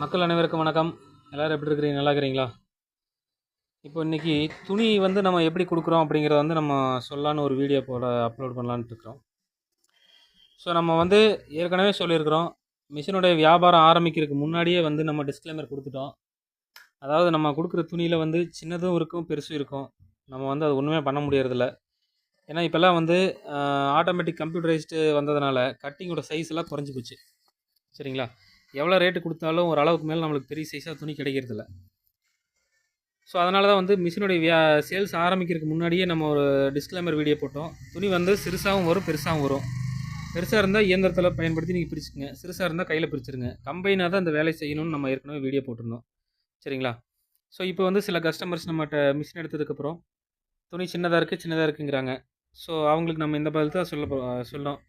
மக்கள் அனைவருக்கும் வணக்கம். எல்லோரும் எப்படி இருக்கிறீங்க? நல்லா இருக்கிறீங்களா? இப்போ இன்றைக்கி துணி வந்து நம்ம எப்படி கொடுக்குறோம் அப்படிங்கிறத வந்து நம்ம சொல்லலான்னு ஒரு வீடியோ போட அப்லோட் பண்ணலான்ட்டு இருக்கிறோம். ஸோ நம்ம வந்து ஏற்கனவே சொல்லியிருக்கிறோம். மிஷினுடைய வியாபாரம் ஆரம்பிக்கிறதுக்கு முன்னாடியே வந்து நம்ம டிஸ்க்ளைமர் கொடுத்துட்டோம். அதாவது நம்ம கொடுக்குற துணியில் வந்து சின்னதும் இருக்கும் பெருசும் இருக்கும். நம்ம வந்து அது ஒன்றுமே பண்ண முடியறதில்ல. ஏன்னா இப்போல்லாம் வந்து ஆட்டோமேட்டிக் கம்ப்யூட்டரைஸ்டு வந்ததுனால கட்டிங்கோட சைஸ் எல்லாம் குறைஞ்சி போச்சு. சரிங்களா? எவ்வளோ ரேட்டு கொடுத்தாலும் ஒரு அளவுக்கு மேலே நம்மளுக்கு பெரிய சைஸாக துணி கிடைக்கிறதில்ல. ஸோ அதனால தான் வந்து மிஷினுடைய வியா சேல்ஸ் ஆரம்பிக்கிறதுக்கு முன்னாடியே நம்ம ஒரு டிஸ்க்ளைமர் வீடியோ போட்டோம். துணி வந்து சிறுசாகவும் வரும் பெருசாகவும் வரும். பெருசாக இருந்தால் இயந்திரத்தில் பயன்படுத்தி நீங்கள் பிரிச்சுக்கங்க. சிறுசாக இருந்தால் கையில் பிரிச்சுருங்க. கம்பைனாக தான் அந்த வேலை செய்யணும்னு நம்ம ஏற்கனவே வீடியோ போட்டிருந்தோம். சரிங்களா? ஸோ இப்போ வந்து சில கஸ்டமர்ஸ் நம்மகிட்ட மிஷின் எடுத்ததுக்கப்புறம் துணி சின்னதாக இருக்குது சின்னதாக இருக்குங்கிறாங்க. ஸோ அவங்களுக்கு நம்ம இந்த பதில் தான் சொல்ல சொல்லணும்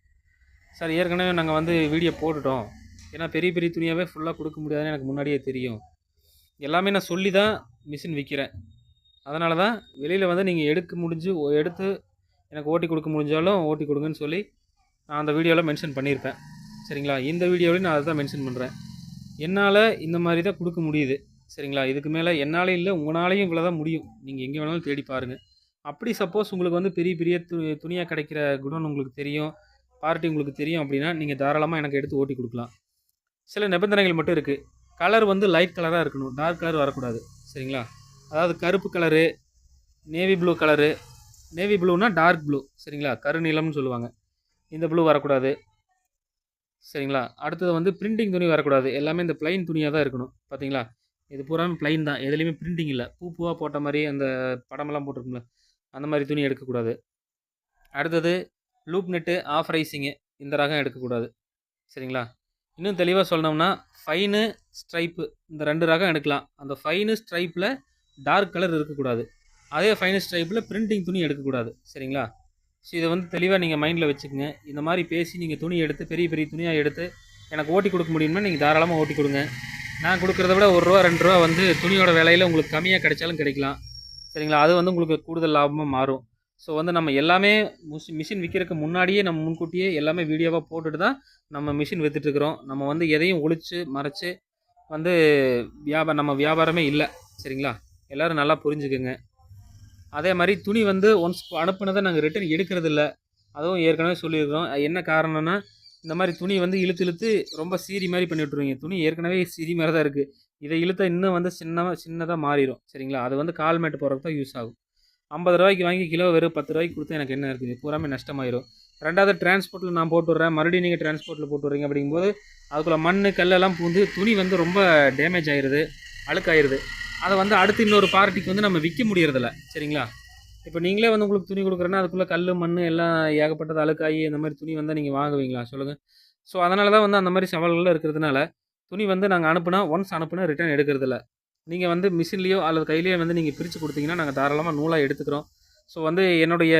சார் ஏற்கனவே நாங்கள் வந்து வீடியோ போட்டுட்டோம். ஏன்னா பெரிய பெரிய துணியாகவே ஃபுல்லாக கொடுக்க முடியாதுன்னு எனக்கு முன்னாடியே தெரியும். எல்லாமே நான் சொல்லி தான் மிஷின் விற்கிறேன் அதனால தான் வெளியில் வந்து நீங்கள் எடுக்க முடிஞ்சு எடுத்து எனக்கு ஓட்டி கொடுக்க முடிஞ்சாலும் ஓட்டி கொடுங்கன்னு சொல்லி நான் அந்த வீடியோவில் மென்ஷன் பண்ணியிருப்பேன். சரிங்களா? இந்த வீடியோவிலையும் நான் அதை தான் மென்ஷன் பண்ணுறேன் என்னால் இந்த மாதிரி தான் கொடுக்க முடியுது. சரிங்களா? இதுக்கு மேலே என்னால் இல்லை உங்களாலேயும் இவ்வளோ தான் முடியும். நீங்கள் எங்கே வேணாலும் தேடி பாருங்கள் அப்படி சப்போஸ் உங்களுக்கு வந்து பெரிய பெரிய து துணியாக கிடைக்கிற குடோன் உங்களுக்கு தெரியும். பார்ட்டி உங்களுக்கு தெரியும் அப்படின்னா நீங்கள் தாராளமாக எனக்கு எடுத்து ஓட்டி கொடுக்கலாம். சில நிபந்தனைகள் மட்டும் இருக்குது கலர் வந்து லைட் கலராக இருக்கணும். டார்க் கலர் வரக்கூடாது. சரிங்களா? அதாவது கருப்பு colour navy blue colour navy ப்ளூனா dark blue சரிங்களா? கருநீளம்னு சொல்லுவாங்க. இந்த ப்ளூ வரக்கூடாது. சரிங்களா? அடுத்தது வந்து பிரிண்டிங் துணி வரக்கூடாது. எல்லாமே இந்த ப்ளைன் துணியாக தான் இருக்கணும். பார்த்தீங்களா இது பூராமே ப்ளைன் தான். எதுலேயுமே பிரிண்டிங் இல்லை. பூ பூவாக போட்ட மாதிரி அந்த படமெல்லாம் போட்டிருக்கும்ல. அந்த மாதிரி துணி எடுக்கக்கூடாது. அடுத்தது லூப் நெட்டு ஆஃப் ரைசிங்கு இந்த ரகம் எடுக்கக்கூடாது. சரிங்களா? இன்னும் தெளிவாக சொல்லணும்னா ஃபைனு ஸ்ட்ரைப்பு இந்த ரெண்டு ரகம் எடுக்கலாம். அந்த ஃபைனு ஸ்ட்ரைப்பில் டார்க் கலர் இருக்கக்கூடாது. அதே ஃபைனு ஸ்ட்ரைப்பில் பிரிண்டிங் துணி எடுக்கக்கூடாது. சரிங்களா? ஸோ இதை வந்து தெளிவாக நீங்கள் மைண்டில் வச்சுக்கோங்க. இந்த மாதிரி பேசி நீங்கள் துணி எடுத்து பெரிய பெரிய துணியாக எடுத்து எனக்கு ஓட்டி கொடுக்க முடியுமா? நீங்கள் தாராளமாக ஓட்டி கொடுங்க. நான் கொடுக்குறத விட ஒரு ரூபா ரெண்டு ரூபா வந்து துணியோட விலையில் உங்களுக்கு கம்மியாக கிடைச்சாலும் கிடைக்கலாம். சரிங்களா? அது வந்து உங்களுக்கு கூடுதல் லாபமாக மாறும். ஸோ வந்து நம்ம எல்லாமே முஷ் மிஷின் விற்கிறதுக்கு முன்னாடியே நம்ம முன்கூட்டியே எல்லாமே வீடியோவாக போட்டுட்டு தான் நம்ம மிஷின் விற்றுட்ருக்குறோம் நம்ம வந்து எதையும் ஒழிச்சு மறைச்சு வந்து வியாபாரம் நம்ம வியாபாரமே இல்லை. சரிங்களா? எல்லோரும் நல்லா புரிஞ்சுக்குங்க. அதே மாதிரி துணி வந்து ஒன்ஸ் அனுப்புனதை நாங்கள் ரிட்டர்ன் எடுக்கிறது இல்லை. அதுவும் ஏற்கனவே சொல்லியிருக்கிறோம். என்ன காரணம்னா இந்த மாதிரி துணி வந்து இழுத்து இழுத்து ரொம்ப சீரி மாதிரி பண்ணி விட்ருவீங்க துணி ஏற்கனவே சீரி மாதிரி தான் இருக்குது இதை இழுத்த இன்னும் வந்து சின்னதாக சின்னதாக மாறிடும் சரிங்களா? அது வந்து கால் மேட்டு போகிறதுக்கு தான் யூஸ் ஆகும். ஐம்பது ரூபாய்க்கு வாங்கி கிலோ வெறும் பத்து ரூபாய்க்கு கொடுத்து எனக்கு என்ன இருக்குது? பூராமே நஷ்டமாயிரும். ரெண்டாவது டிரான்ஸ்போர்ட்டில் நான் போட்டு விட்றேன். மறுபடியும் நீங்கள் டிரான்ஸ்போர்ட்டில் போட்டு விட்றீங்க அப்படிங்கும்போது அதுக்குள்ளே மண் கல்லெல்லாம் பூந்து துணி வந்து ரொம்ப டேமேஜ் ஆயிடுது அழுக்காயிருது. அதை வந்து அடுத்து இன்னொரு பார்ட்டிக்கு வந்து நம்ம விற்க முடியறதில்ல. சரிங்களா? இப்போ நீங்களே வந்து உங்களுக்கு துணி கொடுக்குறேன்னா அதுக்குள்ளே கல் மண் எல்லாம் ஏகப்பட்டது அழுக்காகி இந்த மாதிரி துணி வந்தால் நீங்கள் வாங்குவீங்களா? சொல்லுங்கள் ஸோ அதனால தான் வந்து அந்த மாதிரி சவால்களில் இருக்கிறதுனால துணி வந்து நாங்கள் அனுப்புனா ஒன்ஸ் அனுப்புனா ரிட்டர்ன் எடுக்கிறதில்ல. நீங்கள் வந்து மிஷின்லேயோ அல்லது கையிலேயோ வந்து நீங்கள் பிரித்து கொடுத்தீங்கன்னா நாங்கள் தாராளமாக நூலாக எடுத்துக்கிறோம். ஸோ வந்து என்னுடைய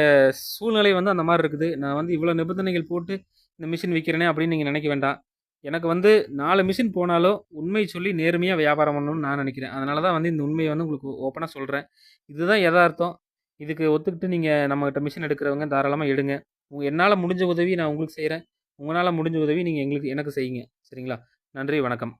சூழ்நிலை வந்து அந்த மாதிரி இருக்குது. நான் வந்து இவ்வளோ நிபந்தனைகள் போட்டு இந்த மிஷின் விற்கிறேனே அப்படின்னு நீங்கள் நினைக்க வேண்டாம். எனக்கு வந்து நாலு மிஷின் போனாலும் உண்மை சொல்லி நேர்மையாக வியாபாரம் பண்ணணும்னு நான் நினைக்கிறேன். அதனால தான் வந்து இந்த உண்மையை வந்து உங்களுக்கு ஓப்பனாக சொல்கிறேன் இதுதான் யதார்த்தம். இதுக்கு ஒத்துக்கிட்டு நீங்கள் நம்மகிட்ட மிஷின் எடுக்கிறவங்க தாராளமாக எடுங்க. உங்கள் என்னால் முடிஞ்ச உதவி நான் உங்களுக்கு செய்கிறேன் உங்களால் முடிஞ்ச உதவி நீங்கள் எங்களுக்கு எனக்கு செய்யுங்க. சரிங்களா? நன்றி வணக்கம்.